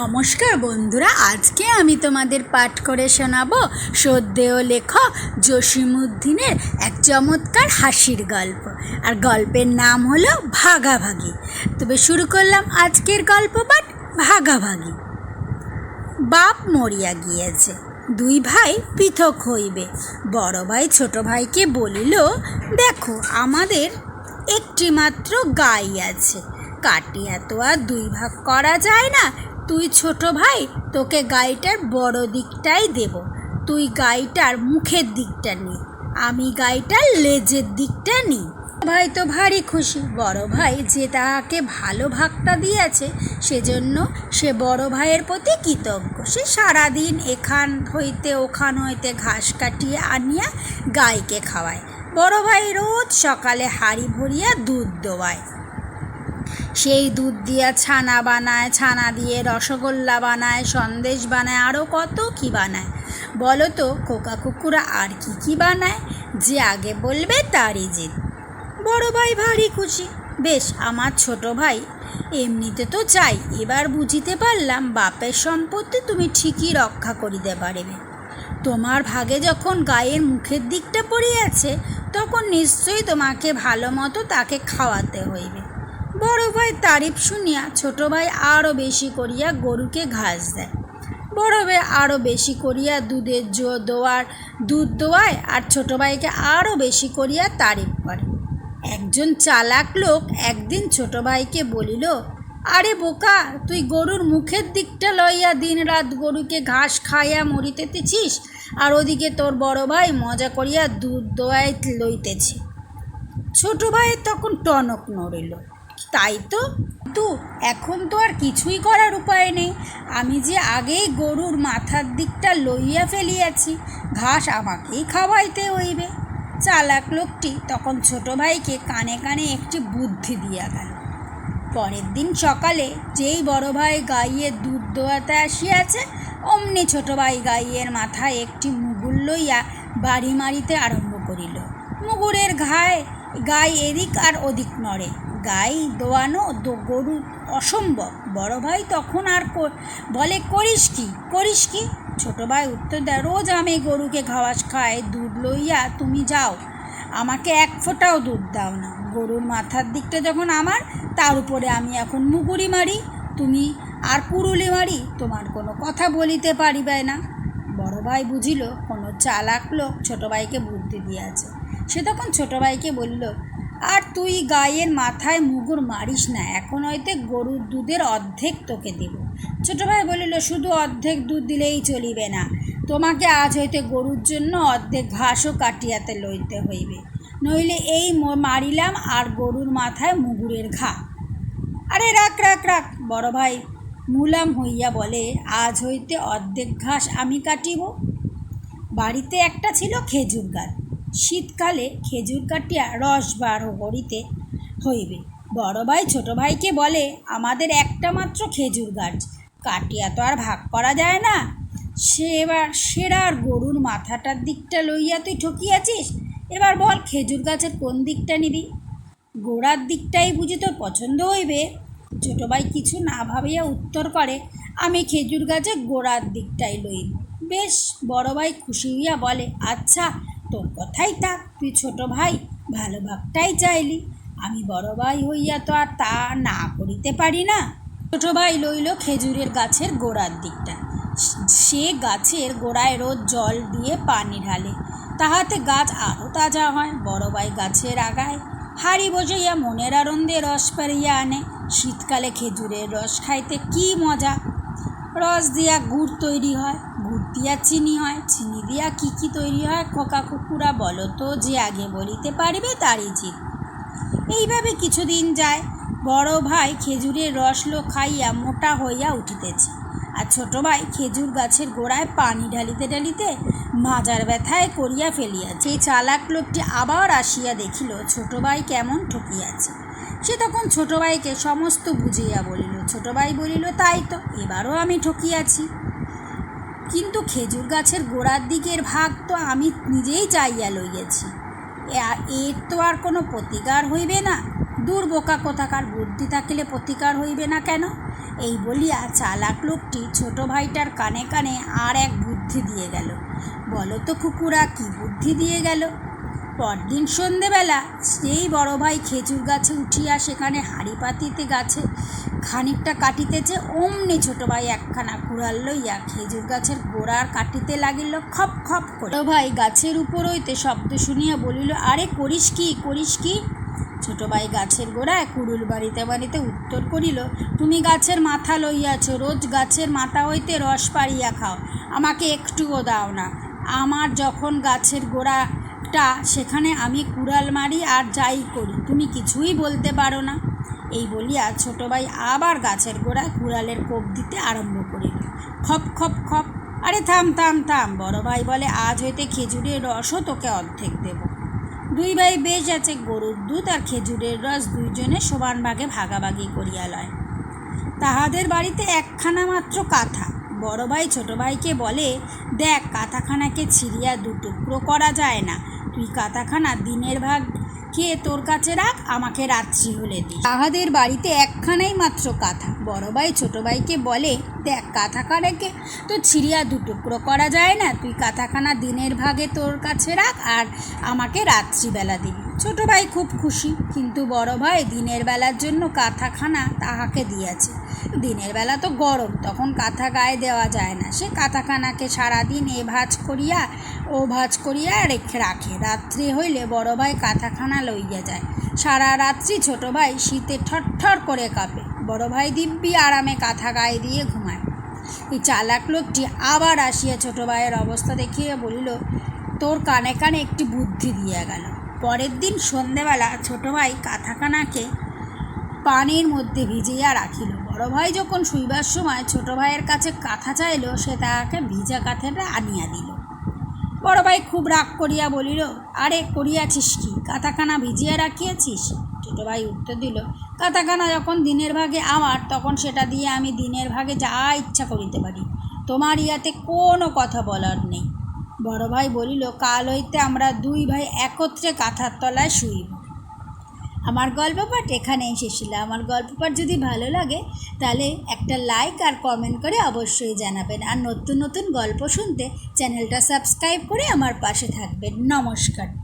নমস্কার বন্ধুরা, আজকে আমি তোমাদের পাঠ করে শোনাবো সদ্যেয় লেখক জসিমুদ্দিনের এক চমৎকার হাসির গল্প। আর গল্পের নাম হলো ভাগাভাগি। তবে শুরু করলাম আজকের গল্প পাঠ ভাগাভাগি। বাপ মরিয়া গিয়েছে, দুই ভাই পৃথক হইবে। বড় ভাই ছোট ভাইকে বলিল, দেখো, আমাদের একটি মাত্র গাই আছে। কাটিয়া তো আর দুই ভাগ করা যায় না তুই ছোট ভাই, তোকে গাইটার বড় দিকটাই দেব। তুই গাইটার মুখের দিকটা নি, আমি গাইটার লেজের দিকটা নিই ভাই তো ভারী খুশি, বড় ভাই যে তাহাকে ভালো ভাগটা দিয়েছে, সেজন্য সে বড় ভাইয়ের প্রতি কৃতজ্ঞ। সে সারাদিন এখান হইতে ওখান হইতে ঘাস কাটিয়ে আনিয়া গাইকে খাওয়ায়। বড় ভাই রোজ সকালে হাড়ি ভরিয়া দুধ দোয়ায়। সেই দুধ দিয়া ছানা বানায়, ছানা দিয়ে রসগোল্লা বানায়, সন্দেশ বানায় আরও কত কি বানায়? বলো তো, কোকা কুকুরা আর কি কি বানায়? যে আগে বলবে তারই জিত বড় ভাই ভারী খুশি। বেশ, আমার ছোট ভাই, এমনিতে তো চাই। এবার বুঝিতে পারলাম বাপের সম্পত্তি তুমি ঠিকই রক্ষা করিতে পারবে। তোমার ভাগে যখন গায়ের মুখের দিকটা পড়িয়াছে, তখন নিশ্চয়ই তোমাকে ভালো মতো তাকে খাওয়াতে হইবে। বড় ভাই তারিফ শুনিয়া ছোট ভাই আরও বেশি করিয়া গরুকে ঘাস দেয়। বড় ভাই আরও বেশি করিয়া দুধের জো দোয়ার দুধ দোয়ায় আর ছোট ভাইকে আরও বেশি করিয়া তারিফ করে। একজন চালাক লোক একদিন ছোট ভাইকে বলিল, আরে বোকা, তুই গরুর মুখের দিকটা লইয়া দিন রাত গরুকে ঘাস খাইয়া মরিতেছিস আর ওদিকে তোর বড় ভাই মজা করিয়া দুধ দোয়ায় লইতেছে? ছোট ভাই তখন টনক নড়িল। তাই তো? তো এখন তো আর কিছুই করার উপায় নেই। আমি যে আগেই গরুর মাথার দিকটা লইয়া ফেলিয়াছি, ঘাস আমাকেই খাওয়াইতে হইবে। চালাক লোকটি তখন ছোট ভাইকে কানে কানে একটি বুদ্ধি দিয়া গেল। পরের দিন সকালে যেই বড় ভাই গাইয়ের দুধ দোয়াতে আসিয়াছে, অমনি ছোট ভাই গাইয়ের মাথায় একটি মুগুর লইয়া বাড়ি মারিতে আরম্ভ করিল। মুগুরের ঘায়ে গাই এদিক আর ওদিক নড়ে। গাই দোয়ানো গরু অসম্ভব। বড় ভাই তখন আর বলে, করিস কি? করিস কি? ছোট ভাই উত্তর দেয়, রোজ আমি গরুকে ঘাস খাই দুধ লইয়া তুমি যাও। আমাকে এক ফোঁটাও দুধ দাও না। গরুর মাথার দিকটা যখন আমার, তার উপরে আমি এখন মুগুরি মারি। তুমি আর পুরুলি মারি, তোমার কোনো কথা বলিতে পারিবে না। বড় ভাই বুঝিল, কোনো চালাক লোক ছোট ভাইকে বুদ্ধি দিয়াছে। সে তখন ছোটো ভাইকে বলল, আর তুই গায়ের মাথায় মুগুর মারিস না, এখন হয়তো গরুর দুধের অর্ধেক তোকে দেব। ছোট ভাই বলিল, শুধু অর্ধেক দুধ দিলেই চলিবে না, তোমাকে আজ হইতে গরুর জন্য অর্ধেক ঘাসও কাটিয়াতে লইতে হইবে। নইলে এই মারিলাম আর গরুর মাথায় মুগুরের ঘা। আরে রাখ রাখ রাখ, বড় ভাই মুলাম হইয়া বলে, আজ হইতে অর্ধেক ঘাস আমি কাটিব। বাড়িতে একটা ছিল খেজুর গাছ শীতকালে খেজুর কাটিয়া রস বার করিতে হইবে। বড় ভাই ছোট ভাইকে বলে, আমাদের একটা মাত্র খেজুর গাছ, কাটিয়া তো আর ভাগ করা যায় না। সে এবার সেরার গরুর মাথাটার দিকটা লইয়া তুই ঠকিয়াছিস? এবার বল খেজুর গাছের কোন দিকটা নিবি? গোড়ার দিকটাই বুঝি তোর পছন্দ হইবে? ছোট ভাই কিছু না ভাবিয়া উত্তর করে, আমি খেজুর গাছের গোড়ার দিকটাই লইব। বেশ, বড় ভাই খুশি হইয়া বলে আচ্ছা তোর কথাই থাক, তুই ছোট ভাই, ভালো ভাগটাই চাইলি। আমি বড় ভাই হইয়া তো আর তা না করিতে পারি না। ছোট ভাই লইল খেজুরের গাছের গোড়ার দিকটা। সে গাছের গোড়ায় রোজ জল দিয়ে পানি ঢালে। তাহাতে গাছ আরও তাজা হয়, বড় ভাই গাছের আগায়। হাড়ি বসাইয়া মনের আনন্দে রস পাড়িয়া আনে। শীতকালে খেজুরের রস খাইতে কি মজা। রস দিয়া গুড় তৈরি হয়। দিয়া চিনি হয়, চিনি দিয়া কী কী তৈরি হয় খোকা কুকুরা বলো তো, যে আগে বলিতে পারবে তারই জিত। এইভাবে কিছুদিন যায়, বড় ভাই খেজুরের রসলো খাইয়া মোটা হইয়া উঠিতেছে। আর ছোট ভাই খেজুর গাছের গোড়ায় পানি ঢালিতে ঢালিতে মাজার ব্যথায় করিয়া ফেলিয়াছে। এই চালাক লোকটি আবার আসিয়া দেখিল, ছোট ভাই কেমন ঠকিয়াছে। সে তখন ছোট ভাইকে সমস্ত বুঝিয়া বলিল, ছোট ভাই বলিল, তাই তো, এবারও আমি ঠকিয়াছি। কিন্তু খেজুর গাছের গোড়ার দিকের ভাগ তো আমি নিজেই চাইয়া লইয়াছি। এর তো আর কোনো প্রতিকার হইবে না। দূর বোকা কোথাকার বুদ্ধি থাকিলে প্রতিকার হইবে না কেন? এই বলিয়া চালাক লোকটি ছোট ভাইটার কানে কানে আর এক বুদ্ধি দিয়ে গেল। বলো তো কুকুরা, কি বুদ্ধি দিয়ে গেল? পরদিন সন্ধেবেলা সেই বড় ভাই খেজুর গাছে উঠিয়া সেখানে হাঁড়ি পাতিতে গাছে খানিকটা কাটিতেছে অমনি ছোট ভাই একখানা কুড়াল লইয়া খেজুর গাছের গোড়ার কাটিতে লাগিল, খপ খপ করে। ভাই গাছের উপর হইতে শব্দ শুনিয়া বলিল, আরে করিস কি করিস কি? ছোট ভাই গাছের গোড়ায় কুড়ুল বাড়িতে বাড়িতে উত্তর করিল, তুমি গাছের মাথা লইয়াছ, রোজ গাছের মাথা হইতে রস পাড়িয়া খাও, আমাকে একটুও দাও না। আমার যখন গাছের গোড়াটা সেখানে আমি কুড়াল মারি আর যাই করি। তুমি কিছুই বলতে পারো না। এই বলিয়া ছোট ভাই আবার গাছের গোড়ায় কুড়ালের কোপ দিতে আরম্ভ করিল। খপ খপ খপ। আরে থাম থাম থাম, বড় ভাই বলে, আজ হইতে খেজুরের রসও তোকে অর্ধেক দেবো। দুই ভাই বেশ আছে, গরুর দুধ আর খেজুরের রস দুইজনে সমান ভাগে ভাগাভাগি করিয়া লয়। তাহাদের বাড়িতে একখানা মাত্র কাঁথা। বড় ভাই ছোট ভাইকে বলে, দেখ, কাঁথাখানাকে ছিঁড়িয়া দুটুকরো করা যায় না। তুই কাতাখানা দিনের ভাগ খেয়ে তোর কাছে রাখ, আমাকে রাত্রি হলে দিস তাহাদের বাড়িতে একখানাই মাত্র কাঁথা। বড় ভাই ছোটো ভাইকে বলে, দেখ কাঁথাখানাকে তো ছিঁড়িয়া দুটুকরো করা যায় না। তুই কাঁথাখানা দিনের ভাগে তোর কাছে রাখ আর আমাকে রাত্রিবেলা দিবি। ছোট ভাই খুব খুশি, কিন্তু বড় ভাই দিনের বেলার জন্য কাঁথাখানা তাহাকে দিয়াছে। দিনের বেলা তো গরম, তখন কাঁথা গায়ে দেওয়া যায় না। সে কাঁথাখানাকে সারাদিন এ ভাজ করিয়া, ও ভাজ করিয়া রেখে, রাখে। রাত্রি হইলে বড় ভাই কাঁথাখানা লইয়া যায়। সারা রাত্রি ছোট ভাই শীতে ঠরঠর করে কাঁপে। বড় ভাই দিব্যি আরামে কাঁথা গায়ে দিয়ে ঘুমায়। এই চালাক লোকটি আবার আসিয়া ছোট ভাইয়ের অবস্থা দেখিয়ে বলিল, তোর কানে কানে একটি বুদ্ধি দিয়া গেল। পরের দিন সন্ধেবেলা ছোটো ভাই কাঁথাখানাকে পানির মধ্যে ভিজিয়া রাখিল। বড় ভাই যখন শুইবার সময় ছোট ভাইয়ের কাছে কাঁথা চাইল, সে তাহাকে ভিজা কাঁথাটা আনিয়া দিল। বড় ভাই খুব রাগ করিয়া বলিল, আরে, করিয়াছিস কি? কাঁথাখানা ভিজিয়া রাখিয়াছিস? ছোট ভাই উত্তর দিল কাঁথাখানা যখন দিনের ভাগে আমার, তখন সেটা দিয়ে আমি দিনের ভাগে যা ইচ্ছা করিতে পারি। তোমার ইয়াতে কোনো কথা বলার নেই। বড় ভাই বলিল, কাল হইতে আমরা দুই ভাই একত্রে কাঁথার তলায় শুইব। আমার গল্প পাঠ এখানেই শেষ হলো। আমার গল্প পাঠ যদি ভালো লাগে, তাহলে একটা লাইক আর কমেন্ট করে অবশ্যই জানাবেন। আর নতুন নতুন গল্প শুনতে চ্যানেলটা সাবস্ক্রাইব করে আমার পাশে থাকবেন। নমস্কার।